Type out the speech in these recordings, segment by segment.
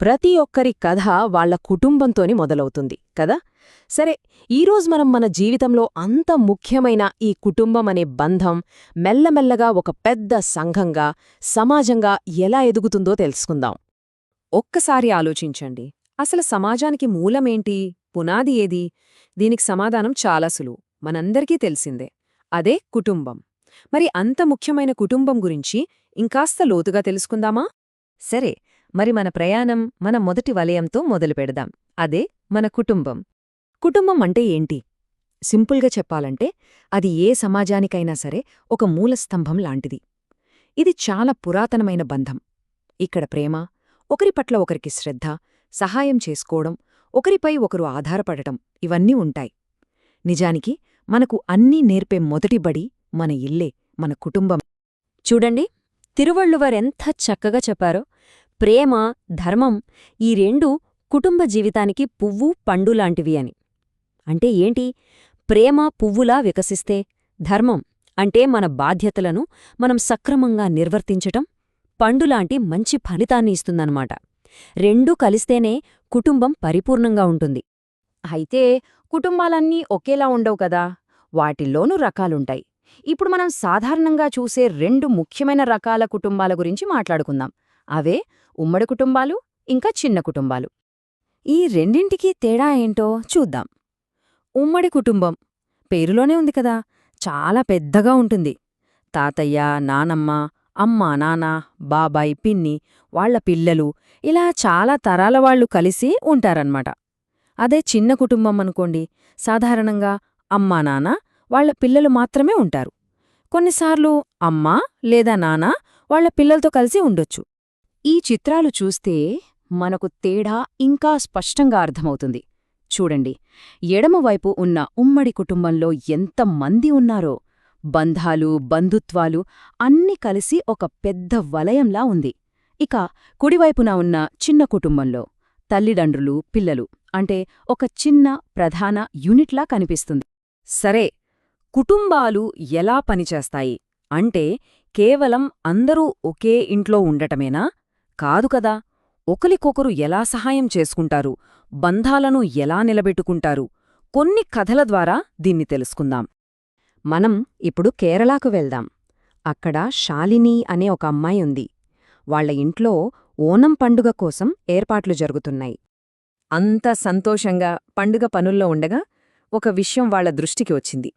ప్రతి ఒక్కరి కథ వాళ్ళ కుటుంబంతోని మొదలవుతుంది కదా? సరే ఈరోజు మనం మన జీవితంలో అంత ముఖ్యమైన ఈ కుటుంబం అనే బంధం మెల్లమెల్లగా ఒక పెద్ద సంఘంగా సమాజంగా ఎలా ఎదుగుతుందో తెలుసుకుందాం. ఒక్కసారి ఆలోచించండి. అసలు సమాజానికి మూలమేంటి? పునాది ఏది? దీనికి సమాధానం చాలా సులువు. మనందరికీ తెలిసిందే. అదే కుటుంబం. మరి అంత ముఖ్యమైన కుటుంబం గురించి ఇంకాస్త లోతుగా తెలుసుకుందామా? సరే మరి మన ప్రయాణం మన మొదటి వలయంతో మొదలు పెడదాం. అదే మన కుటుంబం. కుటుంబం అంటే ఏంటి? సింపుల్గా చెప్పాలంటే అది ఏ సమాజానికైనా సరే ఒక మూలస్తంభం లాంటిది. ఇది చాలా పురాతనమైన బంధం. ఇక్కడ ప్రేమ ఒకరి పట్ల ఒకరికి శ్రద్ధ సహాయం చేసుకోవడం ఒకరిపై ఒకరు ఆధారపడటం ఇవన్నీ ఉంటాయి. నిజానికి మనకు అన్నీ నేర్పే మొదటి బడి మన ఇల్లే మన కుటుంబం. చూడండి తిరువళ్ళువారెంత చక్కగా చెప్పారో. ప్రేమ ధర్మం ఈ రెండూ కుటుంబ జీవితానికి పువ్వు పండులాంటివి అని. అంటే ఏంటి? ప్రేమ పువ్వులా వికసిస్తే ధర్మం అంటే మన బాధ్యతలను మనం సక్రమంగా నిర్వర్తించటం పండులాంటి మంచి ఫలితాన్ని ఇస్తుందన్నమాట. రెండూ కలిస్తేనే కుటుంబం పరిపూర్ణంగా ఉంటుంది. అయితే కుటుంబాలన్నీ ఒకేలా ఉండవు కదా? వాటిల్లోనూ రకాలుంటాయి. ఇప్పుడు మనం సాధారణంగా చూసే రెండు ముఖ్యమైన రకాల కుటుంబాల గురించి మాట్లాడుకుందాం. అవే ఉమ్మడి కుటుంబాలు ఇంకా చిన్న కుటుంబాలు. ఈ రెండింటికీ తేడా ఏంటో చూద్దాం. ఉమ్మడి కుటుంబం పేరులోనే ఉంది కదా చాలా పెద్దగా ఉంటుంది. తాతయ్య నానమ్మ అమ్మ నాన్న బాబాయ్ పిన్ని వాళ్ళ పిల్లలు ఇలా చాలా తరాల వాళ్ళు కలిసి ఉంటారన్నమాట. అదే చిన్న కుటుంబం అనుకోండి సాధారణంగా అమ్మా నాన్న వాళ్ళ పిల్లలు మాత్రమే ఉంటారు. కొన్నిసార్లు అమ్మా లేదా నాన్న వాళ్ళ పిల్లలతో కలిసి ఉండొచ్చు. ఈ చిత్రాలు చూస్తే మనకు తేడా ఇంకా స్పష్టంగా అర్థమవుతుంది. చూడండి ఎడమవైపు ఉన్న ఉమ్మడి కుటుంబంలో ఎంతమంది ఉన్నారో బంధాలు బంధుత్వాలు అన్నీ కలిసి ఒక పెద్ద వలయంలా ఉంది. ఇక కుడివైపున ఉన్న చిన్న కుటుంబంలో తల్లిదండ్రులు పిల్లలు అంటే ఒక చిన్న ప్రధాన యూనిట్లా కనిపిస్తుంది. సరే కుటుంబాలు ఎలా పనిచేస్తాయి? అంటే కేవలం అందరూ ఒకే ఇంట్లో ఉండటమేనా? కాదు కదా. ఒకరికొకరు ఎలా సహాయం చేసుకుంటారు బంధాలను ఎలా నిలబెట్టుకుంటారు కొన్ని కథల ద్వారా దీన్ని తెలుసుకుందాం. మనం ఇప్పుడు కేరళకు వెళ్దాం. అక్కడ శాలిని అనే ఒక అమ్మాయి ఉంది. వాళ్ళ ఇంట్లో ఓనం పండుగ కోసం ఏర్పాట్లు జరుగుతున్నాయి. అంత సంతోషంగా పండుగ పనుల్లో ఉండగా ఒక విషయం వాళ్ళ దృష్టికి వచ్చింది.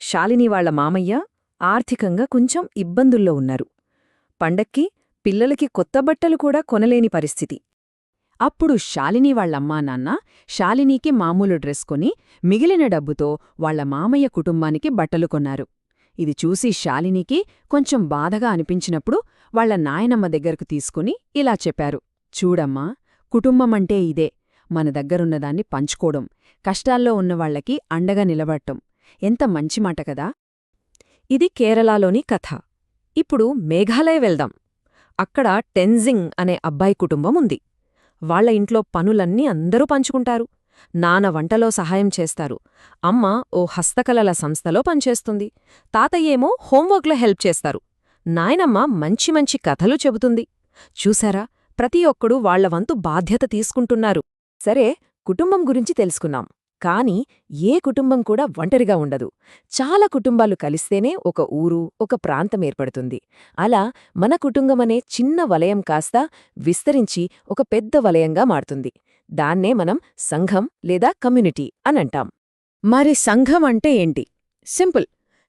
శాలిని వాళ్ళ మామయ్య ఆర్థికంగా కొంచెం ఇబ్బందుల్లో ఉన్నారు. పండక్కి పిల్లలకి కొత్త బట్టలు కూడా కొనలేని పరిస్థితి. అప్పుడు శాలిని వాళ్ళమ్మా నాన్న శాలినీకి మామూలు డ్రెస్ కొని మిగిలిన డబ్బుతో వాళ్ళ మామయ్య కుటుంబానికి బట్టలు కొన్నారు. ఇది చూసి శాలినికి కొంచెం బాధగా అనిపించినప్పుడు వాళ్ళ నాయనమ్మ దగ్గరకు తీసుకుని ఇలా చెప్పారు. చూడమ్మా కుటుంబమంటే ఇదే. మన దగ్గరున్నదాన్ని పంచుకోవడం కష్టాల్లో ఉన్నవాళ్ళకి అండగా నిలబడటం. ఎంత మంచి మాట కదా. ఇది కేరళలోని కథ. ఇప్పుడు మేఘాలయ వెళ్దాం. అక్కడ టెన్జింగ్ అనే అబ్బాయి కుటుంబం ఉంది. వాళ్ళ ఇంట్లో పనులన్నీ అందరూ పంచుకుంటారు. నాన్న వంటలో సహాయం చేస్తారు. అమ్మ ఓ హస్తకళల సంస్థలో పనిచేస్తుంది. తాతయ్యేమో హోంవర్క్లో హెల్ప్ చేస్తారు. నాయనమ్మ మంచి మంచి కథలు చెబుతుంది. చూసారా ప్రతి ఒక్కడూ వాళ్ళ వంతు బాధ్యత తీసుకుంటున్నారు. సరే కుటుంబం గురించి తెలుసుకున్నాం కాని ఏ కుటుంబం కూడా ఒంటరిగా ఉండదు. చాలా కుటుంబాలు కలిస్తేనే ఒక ఊరు ఒక ప్రాంతం ఏర్పడుతుంది. అలా మన కుటుంబమనే చిన్న వలయం కాస్త విస్తరించి ఒక పెద్ద వలయంగా మారుతుంది. దాన్నే మనం సంఘం లేదా కమ్యూనిటీ అనంటాం మరి సంఘం అంటే ఏంటి? సింపుల్.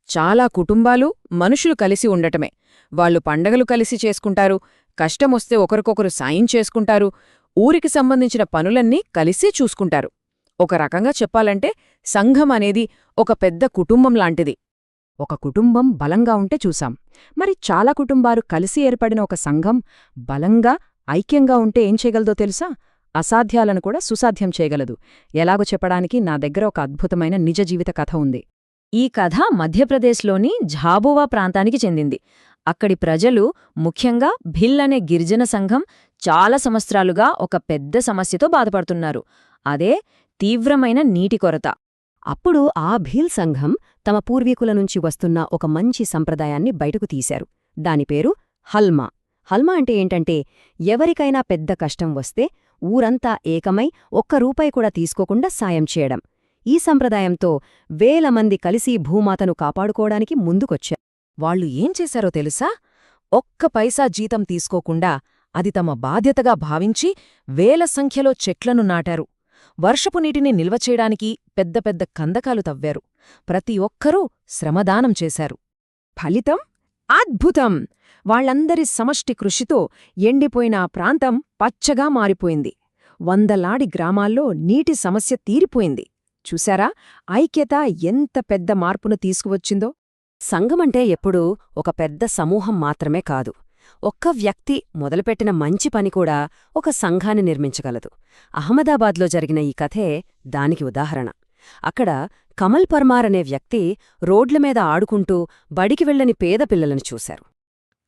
చాలా కుటుంబాలు మనుషులు కలిసి ఉండటమే. వాళ్ళు పండగలు కలిసి చేసుకుంటారు కష్టమొస్తే ఒకరికొకరు సాయం చేసుకుంటారు ఊరికి సంబంధించిన పనులన్నీ కలిసి చూసుకుంటారు. ఒక రకంగా చెప్పాలంటే సంఘం అనేది ఒక పెద్ద కుటుంబం లాంటిది. ఒక కుటుంబం బలంగా ఉంటే చూసాం మరి చాలా కుటుంబాలు కలిసి ఏర్పడిన ఒక సంఘం బలంగా ఐక్యంగా ఉంటే ఏం చేయగలదో తెలుసా? అసాధ్యాలను కూడా సుసాధ్యం చేయగలదు. ఎలాగో చెప్పడానికి నా దగ్గర ఒక అద్భుతమైన నిజ జీవిత కథ ఉంది. ఈ కథ మధ్యప్రదేశ్లోని ఝాబోవా ప్రాంతానికి చెందింది. అక్కడి ప్రజలు ముఖ్యంగా భిల్ అనే గిరిజన సంఘం చాలా సంవత్సరాలుగా ఒక పెద్ద సమస్యతో బాధపడుతున్నారు. అదే తీవ్రమైన నీటి కొరత. అప్పుడు ఆ భీల్ సంఘం తమ పూర్వీకుల నుంచి వస్తున్న ఒక మంచి సంప్రదాయాన్ని బయటకు తీశారు. దాని పేరు హల్మా. హల్మా అంటే ఏంటంటే ఎవరికైనా పెద్ద కష్టం వస్తే ఊరంతా ఏకమై ఒక్క రూపాయి కూడా తీసుకోకుండా సాయం చేయడం. ఈ సంప్రదాయంతో వేల మంది కలిసి భూమాతను కాపాడుకోవడానికి ముందుకొచ్చారు వాళ్ళు ఏం చేశారో తెలుసా? ఒక్క పైసా జీతం తీసుకోకుండా అది తమ బాధ్యతగా భావించి వేల సంఖ్యలో చెట్లను నాటారు. వర్షపు నీటిని నిల్వ చేయడానికి పెద్ద పెద్ద కందకాలు తవ్వారు. ప్రతి ఒక్కరూ శ్రమదానం చేశారు. ఫలితం? అద్భుతం! వాళ్ళందరి సమష్టి కృషితో ఎండిపోయిన ఆ ప్రాంతం పచ్చగా మారిపోయింది. వందలాడి గ్రామాల్లో నీటి సమస్య తీరిపోయింది. చూశారా? ఐక్యత ఎంత పెద్ద మార్పును తీసుకువచ్చిందో? సంఘమంటే ఎప్పుడూ ఒక పెద్ద సమూహం మాత్రమే కాదు. ఒక్క వ్యక్తి మొదలుపెట్టిన మంచి పని కూడా ఒక సంఘాన్ని నిర్మించగలదు. అహ్మదాబాద్లో జరిగిన ఈ కథే దానికి ఉదాహరణ. అక్కడ కమల్ పర్మార్ అనే వ్యక్తి రోడ్ల మీద ఆడుకుంటూ బడికి వెళ్ళని పేద పిల్లలను చూశారు.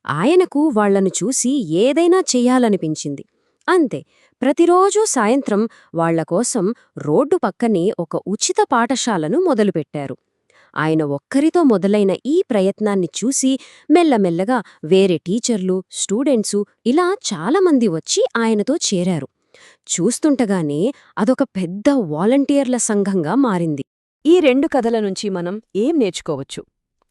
ఆయనకు వాళ్ళను చూసి ఏదైనా చెయ్యాలనిపించింది. అంతే ప్రతిరోజూ సాయంత్రం వాళ్ళకోసం రోడ్డు పక్కనే ఒక ఉచిత పాఠశాలను మొదలుపెట్టారు. ఆయన ఒక్కరితో మొదలైన ఈ ప్రయత్నాన్ని చూసి మెల్లమెల్లగా వేరే టీచర్లు స్టూడెంట్సు ఇలా చాలామంది వచ్చి ఆయనతో చేరారు. చూస్తుంటగానే అదొక పెద్ద వాలంటీర్ల సంఘంగా మారింది. ఈ రెండు కథల నుంచి మనం ఏం నేర్చుకోవచ్చు?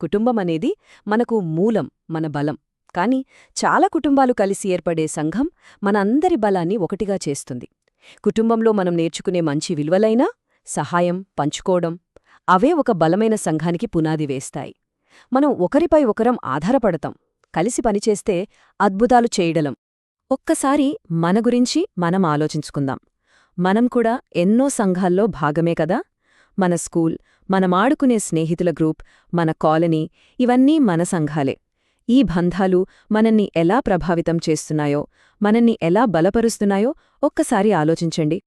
కుటుంబం అనేది మనకు మూలం మన బలం. కాని చాలా కుటుంబాలు కలిసి ఏర్పడే సంఘం మన అందరి బలాన్ని ఒకటిగా చేస్తుంది. కుటుంబంలో మనం నేర్చుకునే మంచి విలువలైనా సహాయం పంచుకోవడం అవే ఒక బలమైన సంఘానికి పునాది వేస్తాయి. మనం ఒకరిపై ఒకరం ఆధారపడతాం. కలిసి పనిచేస్తే అద్భుతాలు చేయడలం ఒక్కసారి మన గురించి మనం ఆలోచించుకుందాం. మనం కూడా ఎన్నో సంఘాల్లో భాగమే కదా? మన స్కూల్ మనమాడుకునే స్నేహితుల గ్రూప్ మన కాలనీ ఇవన్నీ మన సంఘాలే. ఈ బంధాలు మనల్ని ఎలా ప్రభావితం చేస్తున్నాయో మనల్ని ఎలా బలపరుస్తున్నాయో ఒక్కసారి ఆలోచించండి.